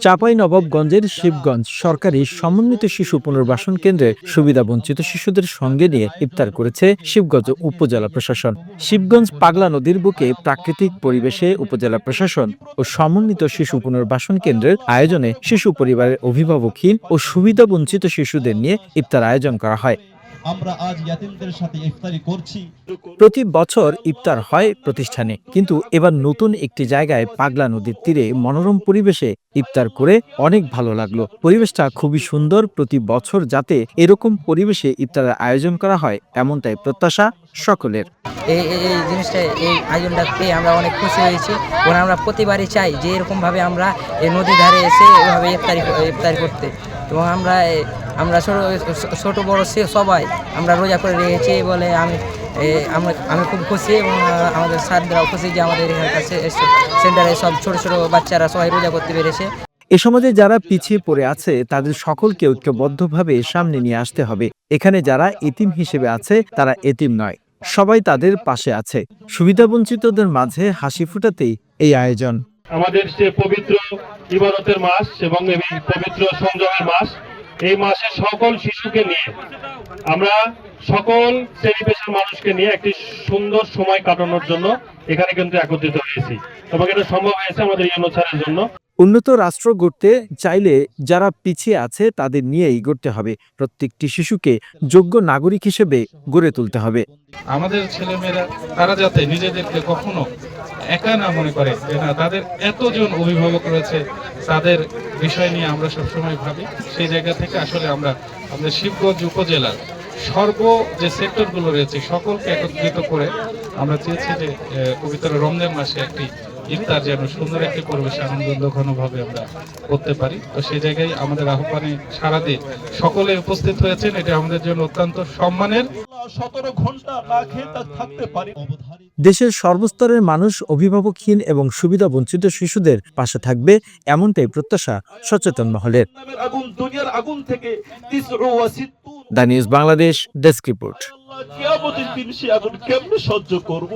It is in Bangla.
চাপাই নবাবগঞ্জের শিবগঞ্জ সরকারি সমন্বিত শিশু পুনর্বাসন কেন্দ্রে সুবিধাবঞ্চিত শিশুদের সঙ্গে নিয়ে ইফতার করেছে শিবগঞ্জ উপজেলা প্রশাসন। শিবগঞ্জ পাগলা নদীর বুকে প্রাকৃতিক পরিবেশে উপজেলা প্রশাসন ও সমন্বিত শিশু পুনর্বাসন কেন্দ্রের আয়োজনে শিশু পরিবারের অভিভাবকহীন ও সুবিধাবঞ্চিত শিশুদের নিয়ে ইফতার আয়োজন করা হয়। আমরা আজ ইয়াতিমদের সাথে ইফতারি করছি। প্রতি বছর ইফতার হয় প্রতিষ্ঠানে কিন্তু এবার নতুন একটি জায়গায় পাগলা নদীর তীরে মনোরম পরিবেশে ইফতার করে অনেক ভালো লাগল। পরিবেশটা খুবই সুন্দর প্রতি বছর যাতে এরকম পরিবেশে ইফতারের আয়োজন করা হয় এমনটাই প্রত্যাশা সকলের। এই এই এই জিনিসটা এই আয়োজনটা পেয়ে আমরা অনেক খুশি হয়েছি। এবং আমরা প্রতিবারই চাই যে এরকমভাবে আমরা এই নদীর ধারে এসে এভাবে ইফতারি ইফতারি করতে। এবং আমরা আমরা ছোটো ছোটো বড় সবাই আমরা রোজা করে রেখেছি বলে আমি আমরা, আমি খুব খুশি এবং আমাদের স্যাররাও খুশি যে আমাদের কাছে সেন্টারে সব ছোটো ছোটো বাচ্চারা সবাই রোজা করতে পেরেছে। এ সমাজে যারা পিছিয়ে পড়ে আছে, তাদের সকলকে ঐক্যবদ্ধভাবে সামনে নিয়ে আসতে হবে। এখানে যারা এতিম হিসেবে আছে, তারা এতিম নয়, সবাই তাদের পাশে আছে। সুবিধাবঞ্চিতদের মাঝে হাসি ফুটাতেই এই আয়োজন। আমাদের যে পবিত্র ইবাদতের মাস এবং এই পবিত্র সংযমের মাস, এই মাসে সকল শিশুকে নিয়ে, আমরা সকল শ্রেণি পেশার মানুষকে নিয়ে একটি সুন্দর সময় কাটানোর জন্য এখানে কিন্তু একত্রিত হয়েছি। এবং এটা সম্ভব হয়েছে আমাদের ইউনোসারের জন্য। উন্নত রাষ্ট্র গড়তে চাইলে যারা পিছিয়ে আছে তাদের নিয়েই গড়তে হবে। প্রত্যেকটি শিশুকে যোগ্য নাগরিক হিসেবে গড়ে তুলতে হবে। আমাদের ছেলেমেয়েরা, তারা যাতে নিজেদেরকে কখনো একা না মনে করে যে না, তাদের এতজন অভিভাবক রয়েছে, তাদের বিষয় নিয়ে আমরা সবসময় ভাবি। সেই জায়গা থেকে আসলে আমরা আমাদের শিবগঞ্জ উপজেলার সর্ব যে সেক্টরগুলো রয়েছে, সকলকে একত্রিত করে আমরা চেয়েছি যে পবিত্র রমজান মাসে একটি ইফতার যেন সুন্দর একটি পরিবেশে আনন্দ ঘনভাবে আমরা করতে পারি। তো সেই জায়গায় আমাদের আহ্বানে সারা দিয়ে সকলে উপস্থিত হয়েছেন। এটা আমাদের জন্য অত্যন্ত সম্মানের। সতেরো ঘণ্টা না খেয়ে থাকতে পারি। দেশের সর্বস্তরের মানুষ অভিভাবকহীন এবং সুবিধা বঞ্চিত শিশুদের পাশে থাকবে এমনটাই প্রত্যাশা সচেতন মহলের। The news Bangladesh desk report. দিন সে সহ্য করব?